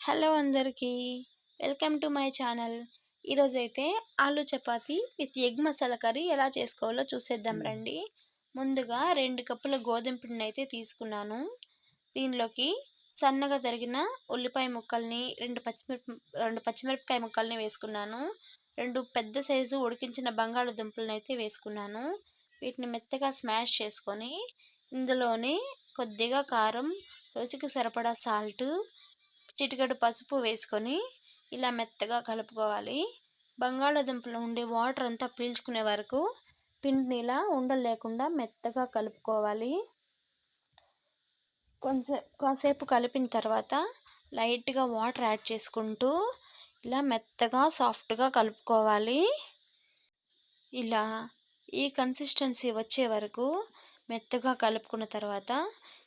Hello అందరికీ welcome to my channel. ఈరోజైతే aloo chapati with egg masala curry ఎలా చేసుకోవాలో చూసేద్దాం రండి. ముందుగా రెండు కప్పుల గోధుమ పిండిని అయితే తీసుకున్నాను. దీనిలోకి సన్నగా తరిగిన ఉల్లిపాయ ముక్కల్ని రెండు పచ్చిమిరప రెండు పచ్చిమిరపకాయ ముక్కల్ని వేసుకున్నాను. రెండు పెద్ద సైజు ఉడికించిన బంగాళదుంపలను అయితే వేసుకున్నాను. వీటిని మెత్తగా స్మాష్ చేసుకొని ఇందులోనే కొద్దిగా కారం రుచికి సరిపడా సాల్ట్ చిటికెడు పసుపు వేసుకొని ఇలా మెత్తగా కలుపుకోవాలి. బంగాళాదుంపలో ఉండే వాటర్ అంతా పీల్చుకునే వరకు పిండిని ఇలా ఉండలు లేకుండా మెత్తగా కలుపుకోవాలి. కొంచెం కాసేపు కలిపిన తర్వాత లైట్గా వాటర్ యాడ్ చేసుకుంటూ ఇలా మెత్తగా సాఫ్ట్గా కలుపుకోవాలి. ఇలా ఈ కన్సిస్టెన్సీ వచ్చే వరకు మెత్తగా కలుపుకున్న తర్వాత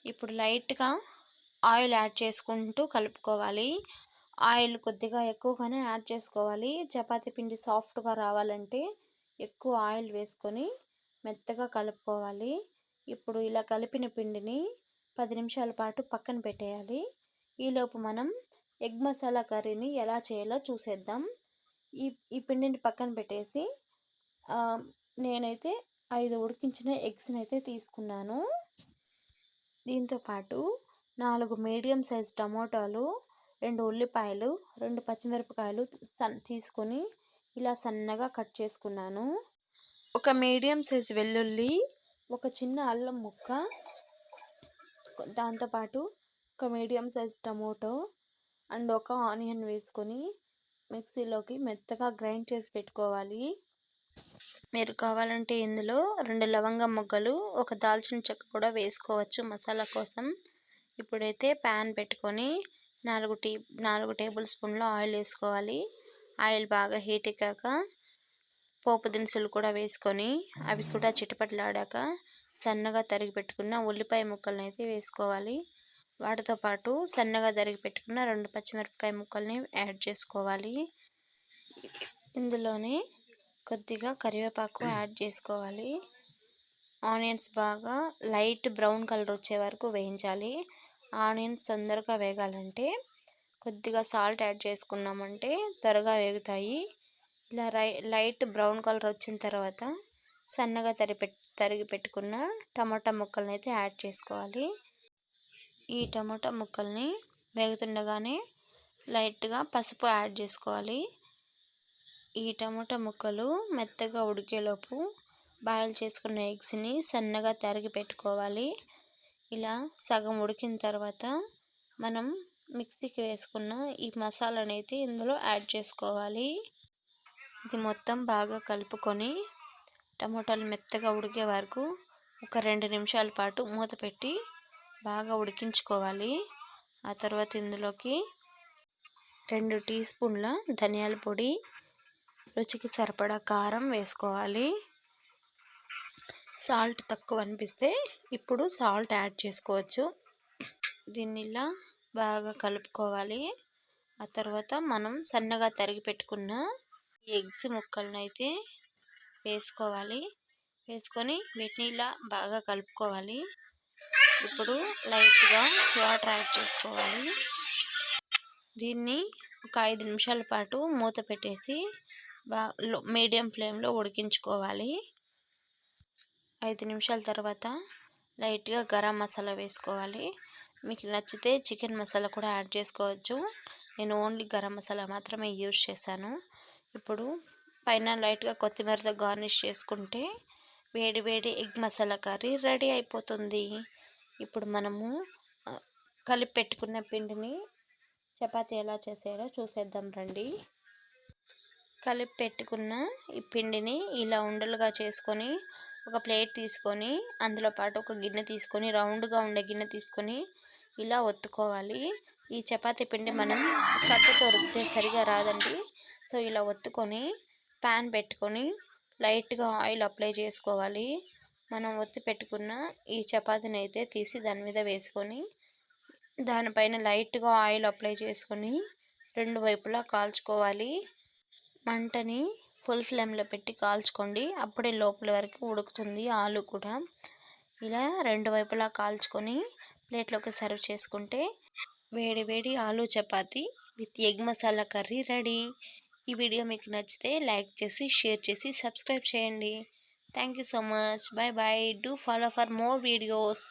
ఇప్పుడు లైట్గా ఆయిల్ యాడ్ చేసుకుంటూ కలుపుకోవాలి. ఆయిల్ కొద్దిగా ఎక్కువగానే యాడ్ చేసుకోవాలి. చపాతి పిండి సాఫ్ట్గా రావాలంటే ఎక్కువ ఆయిల్ వేసుకొని మెత్తగా కలుపుకోవాలి. ఇప్పుడు ఇలా కలిపిన పిండిని పది నిమిషాల పాటు పక్కన పెట్టేయాలి. ఈలోపు మనం ఎగ్ మసాలా కర్రీని ఎలా చేయాలో చూసేద్దాం. ఈ ఈ పిండిని పక్కన పెట్టేసి నేనైతే ఐదు ఉడికించిన ఎగ్స్ని అయితే తీసుకున్నాను దీంతోపాటు నాలుగు మీడియం సైజ్ టమోటాలు రెండు ఉల్లిపాయలు రెండు పచ్చిమిరపకాయలు సన్ తీసుకొని ఇలా సన్నగా కట్ చేసుకున్నాను. ఒక మీడియం సైజ్ వెల్లుల్లి ఒక చిన్న అల్లం ముక్క దాంతోపాటు ఒక మీడియం సైజ్ టమోటో అండ్ ఒక ఆనియన్ వేసుకొని మిక్సీలోకి మెత్తగా గ్రైండ్ చేసి పెట్టుకోవాలి. మీరు కావాలంటే ఇందులో రెండు లవంగం మొగ్గలు ఒక దాల్చిన చెక్క కూడా వేసుకోవచ్చు మసాలా కోసం. ఇప్పుడైతే ప్యాన్ పెట్టుకొని నాలుగు టీ నాలుగు టేబుల్ స్పూన్ల ఆయిల్ వేసుకోవాలి. ఆయిల్ బాగా హీట్ ఎక్కాక పోపు దినుసులు కూడా వేసుకొని అవి కూడా చిటపట్లాడాక సన్నగా తరిగి పెట్టుకున్న ఉల్లిపాయ ముక్కలను అయితే వేసుకోవాలి. వాటితో పాటు సన్నగా తరిగి పెట్టుకున్న రెండు పచ్చిమిరపకాయ ముక్కల్ని యాడ్ చేసుకోవాలి. ఇందులోనే కొద్దిగా కరివేపాకు యాడ్ చేసుకోవాలి. ఆనియన్స్ బాగా లైట్ బ్రౌన్ కలర్ వచ్చే వరకు వేయించాలి. ఆనియన్స్ తొందరగా వేగాలంటే కొద్దిగా సాల్ట్ యాడ్ చేసుకున్నామంటే త్వరగా వేగుతాయి. ఇలా లైట్ బ్రౌన్ కలర్ వచ్చిన తర్వాత సన్నగా తరి తరిగి పెట్టుకున్న టమాటా ముక్కల్ని అయితే యాడ్ చేసుకోవాలి. ఈ టమాటా ముక్కల్ని వేగుతుండగానే లైట్గా పసుపు యాడ్ చేసుకోవాలి. ఈ టమాటా ముక్కలు మెత్తగా ఉడికేలోపు బాయిల్ చేసుకున్న ఎగ్స్ని సన్నగా తరిగి పెట్టుకోవాలి. ఇలా సగం ఉడికిన తర్వాత మనం మిక్సీకి వేసుకున్న ఈ మసాలాని అయితే ఇందులో యాడ్ చేసుకోవాలి. ఇది మొత్తం బాగా కలుపుకొని టమోటాలు మెత్తగా ఉడికే వరకు ఒక రెండు నిమిషాల పాటు మూత పెట్టి బాగా ఉడికించుకోవాలి. ఆ తర్వాత ఇందులోకి రెండు టీ స్పూన్ల ధనియాల పొడి రుచికి సరిపడా కారం వేసుకోవాలి. సాల్ట్ తక్కువ అనిపిస్తే ఇప్పుడు సాల్ట్ యాడ్ చేసుకోవచ్చు. దీన్ని ఇలా బాగా కలుపుకోవాలి. ఆ తర్వాత మనం సన్నగా తరిగి పెట్టుకున్న ఎగ్స్ ముక్కలను అయితే వేసుకోవాలి. వేసుకొని వీటిని ఇలా బాగా కలుపుకోవాలి. ఇప్పుడు లైట్గా వాటర్ యాడ్ చేసుకోవాలి. దీన్ని ఒక ఐదు నిమిషాల పాటు మూత పెట్టేసి బాగా మీడియం ఫ్లేమ్లో ఉడికించుకోవాలి. ఐదు నిమిషాల తర్వాత లైట్గా గరం మసాలా వేసుకోవాలి. మీకు నచ్చితే చికెన్ మసాలా కూడా యాడ్ చేసుకోవచ్చు. నేను ఓన్లీ గరం మసాలా మాత్రమే యూజ్ చేశాను. ఇప్పుడు పైన లైట్గా కొత్తిమీరతో గార్నిష్ చేసుకుంటే వేడి వేడి ఎగ్ మసాలా కర్రీ రెడీ అయిపోతుంది. ఇప్పుడు మనము కలిపి పెట్టుకున్న పిండిని చపాతీ ఎలా చేసేయాలో చూసేద్దాం రండి. కలిపి పెట్టుకున్న ఈ పిండిని ఇలా ఉండలుగా చేసుకొని ఒక ప్లేట్ తీసుకొని అందులో పాటు ఒక గిన్నె తీసుకొని రౌండ్గా ఉండే గిన్నె తీసుకొని ఇలా ఒత్తుకోవాలి. ఈ చపాతీ పిండి మనం కట్టతో రుద్దితే సరిగా రాదండి. సో ఇలా ఒత్తుకొని ప్యాన్ పెట్టుకొని లైట్గా ఆయిల్ అప్లై చేసుకోవాలి. మనం ఒత్తి పెట్టుకున్న ఈ చపాతీని అయితే తీసి దాని మీద వేసుకొని దానిపైన లైట్గా ఆయిల్ అప్లై చేసుకొని రెండు వైపులా కాల్చుకోవాలి. మంటని ఫుల్ ఫ్లేమ్లో పెట్టి కాల్చుకోండి. అప్పుడే లోపల వరకు ఉడుకుతుంది ఆలు కూడా. ఇలా రెండు వైపులా కాల్చుకొని ప్లేట్లోకి సర్వ్ చేసుకుంటే వేడి వేడి aloo chapati with egg masala curry ready. ఈ వీడియో మీకు నచ్చితే లైక్ చేసి షేర్ చేసి సబ్స్క్రైబ్ చేయండి. Thank you so much. Bye bye do follow for more videos.